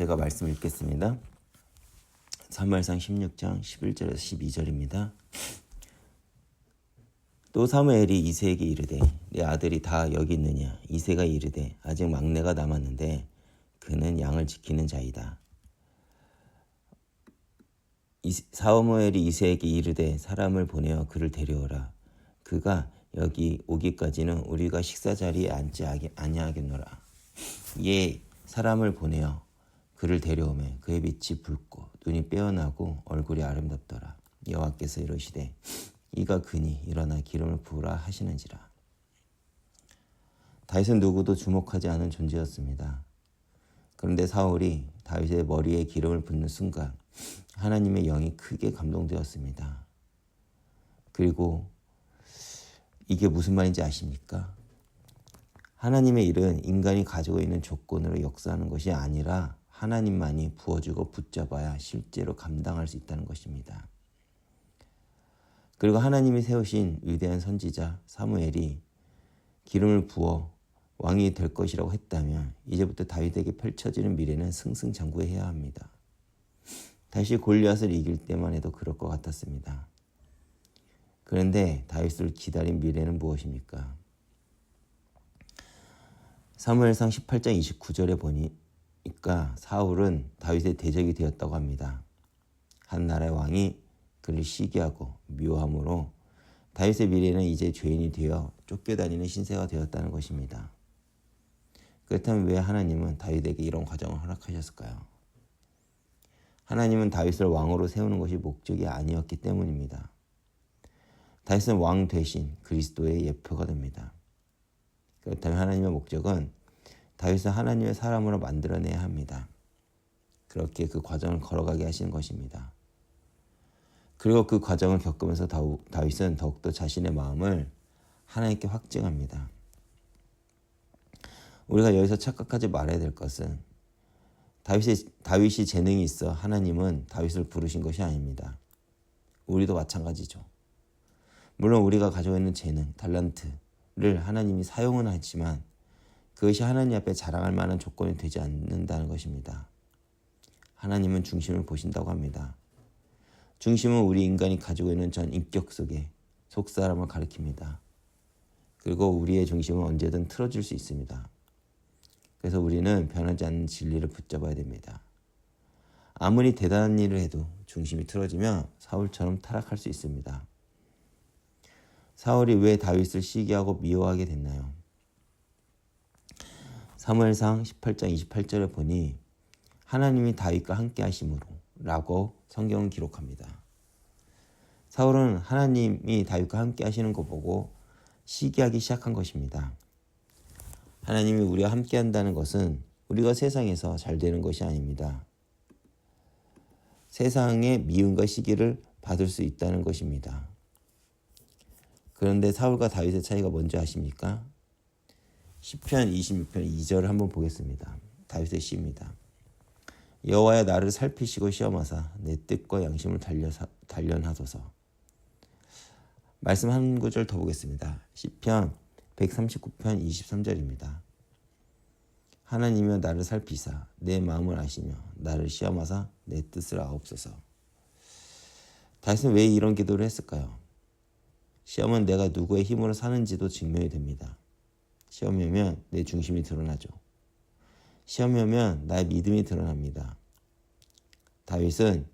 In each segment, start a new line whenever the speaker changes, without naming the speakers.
제가 말씀 읽겠습니다. 사무엘상 16장 11절에서 12절입니다. 또 사무엘이 이세에게 이르되 내 아들이 다 여기 있느냐 이세가 이르되 아직 막내가 남았는데 그는 양을 지키는 자이다. 이- 사무엘이 이세에게 이르되 사람을 보내어 그를 데려오라. 그가 여기 오기까지는 우리가 식사 자리에 앉지 아니하겠노라. 예 사람을 보내어 그를 데려오매 그의 빛이 붉고 눈이 빼어나고 얼굴이 아름답더라. 여호와께서 이르시되 이가 그니 일어나 기름을 부으라 하시는지라. 다윗은 누구도 주목하지 않은 존재였습니다. 그런데 사울이 다윗의 머리에 기름을 붓는 순간 하나님의 영이 크게 감동되었습니다. 그리고 이게 무슨 말인지 아십니까? 하나님의 일은 인간이 가지고 있는 조건으로 역사하는 것이 아니라 하나님만이 부어주고 붙잡아야 실제로 감당할 수 있다는 것입니다. 그리고 하나님이 세우신 위대한 선지자 사무엘이 기름을 부어 왕이 될 것이라고 했다면 이제부터 다윗에게 펼쳐지는 미래는 승승장구해야 합니다. 다시 골리앗을 이길 때만 해도 그럴 것 같았습니다. 그런데 다윗을 기다린 미래는 무엇입니까? 사무엘상 18장 29절에 보니 까 사울은 다윗의 대적이 되었다고 합니다. 한 나라의 왕이 그를 시기하고 미워함으로 다윗의 미래는 이제 죄인이 되어 쫓겨다니는 신세가 되었다는 것입니다. 그렇다면 왜 하나님은 다윗에게 이런 과정을 허락하셨을까요? 하나님은 다윗을 왕으로 세우는 것이 목적이 아니었기 때문입니다. 다윗은 왕 대신 그리스도의 예표가 됩니다. 그렇다면 하나님의 목적은 다윗을 하나님의 사람으로 만들어내야 합니다. 그렇게 그 과정을 걸어가게 하시는 것입니다. 그리고 그 과정을 겪으면서 다윗은 더욱더 자신의 마음을 하나님께 확증합니다. 우리가 여기서 착각하지 말아야 될 것은 다윗이, 다윗이 재능이 있어 하나님은 다윗을 부르신 것이 아닙니다. 우리도 마찬가지죠. 물론 우리가 가지고 있는 재능, 달란트를 하나님이 사용은 하지만 그것이 하나님 앞에 자랑할 만한 조건이 되지 않는다는 것입니다. 하나님은 중심을 보신다고 합니다. 중심은 우리 인간이 가지고 있는 전 인격 속에 속사람을 가리킵니다. 그리고 우리의 중심은 언제든 틀어질 수 있습니다. 그래서 우리는 변하지 않는 진리를 붙잡아야 됩니다. 아무리 대단한 일을 해도 중심이 틀어지면 사울처럼 타락할 수 있습니다. 사울이 왜 다윗을 시기하고 미워하게 됐나요? 사무엘상 18장 28절에 보니 하나님이 다윗과 함께 하심으로 라고 성경은 기록합니다. 사울은 하나님이 다윗과 함께 하시는 거 보고 시기하기 시작한 것입니다. 하나님이 우리와 함께 한다는 것은 우리가 세상에서 잘 되는 것이 아닙니다. 세상의 미움과 시기를 받을 수 있다는 것입니다. 그런데 사울과 다윗의 차이가 뭔지 아십니까? 10편 26편 2절을 한번 보겠습니다. 다윗의 시입니다. 여호와여 나를 살피시고 시험하사 내 뜻과 양심을 단련하- 단련하소서. 말씀 한 구절 더 보겠습니다. 시편 139편 23절입니다. 하나님여 나를 살피사 내 마음을 아시며 나를 시험하사 내 뜻을 아옵소서. 다윗은 왜 이런 기도를 했을까요? 시험은 내가 누구의 힘으로 사는지도 증명이 됩니다. 시험이 오면 내 중심이 드러나죠. 시험이 오면 나의 믿음이 드러납니다. 다윗은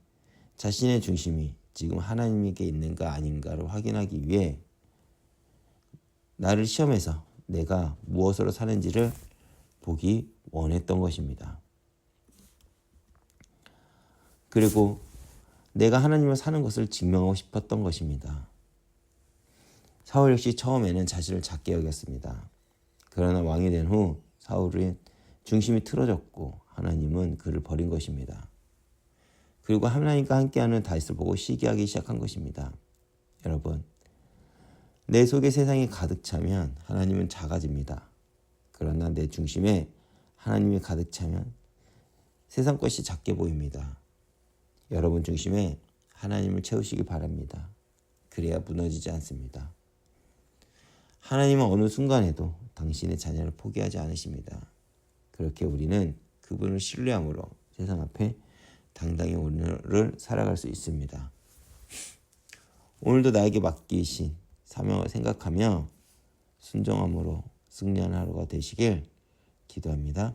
자신의 중심이 지금 하나님께 있는가 아닌가를 확인하기 위해 나를 시험해서 내가 무엇으로 사는지를 보기 원했던 것입니다. 그리고 내가 하나님을 사는 것을 증명하고 싶었던 것입니다. 사울 역시 처음에는 자신을 작게 여겼습니다. 그러나 왕이 된 후 사울은 중심이 틀어졌고 하나님은 그를 버린 것입니다. 그리고 하나님과 함께하는 다윗을 보고 시기하기 시작한 것입니다. 여러분, 내 속에 세상이 가득 차면 하나님은 작아집니다. 그러나 내 중심에 하나님이 가득 차면 세상 것이 작게 보입니다. 여러분 중심에 하나님을 채우시기 바랍니다. 그래야 무너지지 않습니다. 하나님은 어느 순간에도 당신의 자녀를 포기하지 않으십니다. 그렇게 우리는 그분을 신뢰함으로 세상 앞에 당당히 오늘을 살아갈 수 있습니다. 오늘도 나에게 맡기신 사명을 생각하며 순종함으로 승리하는 하루가 되시길 기도합니다.